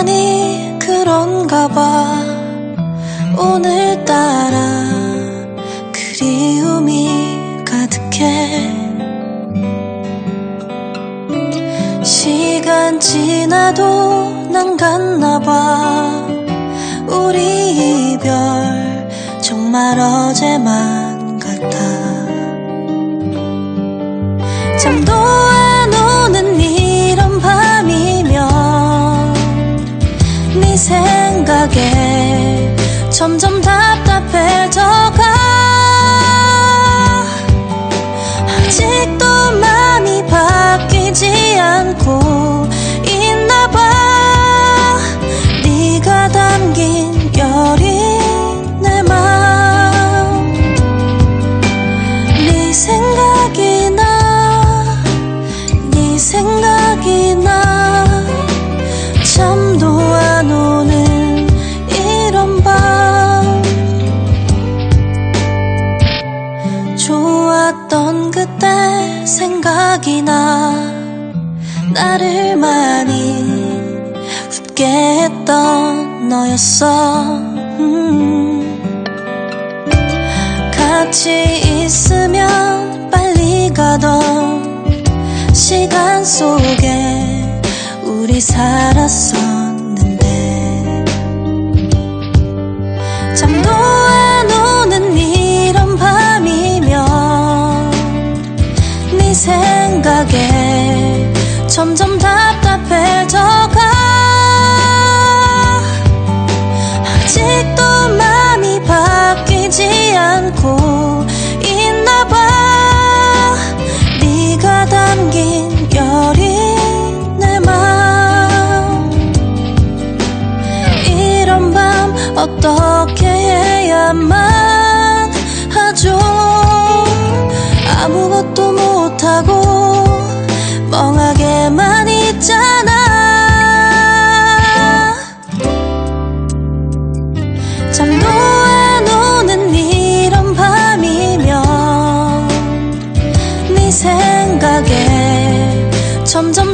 나만이 그런가 봐. 오늘따라 그리움이 가득해. 시간 지나도 난 갔나 봐. 우리 이별 정말 어제만 같아. 잠도 생각에 점점 답답해져가 좋았던 그때 생각이 나, 나를 많이 웃게 했던 너였어. 음. 같이 있으면 빨리 가던 시간 속에 우리 살았었 생각에 점점 답답해져가. 아직도 마음이 바뀌지 않고 있나 봐. 네가 담긴 여린 내 마음. 이런 밤 어떻게 해야만 하죠? 아무것도 점점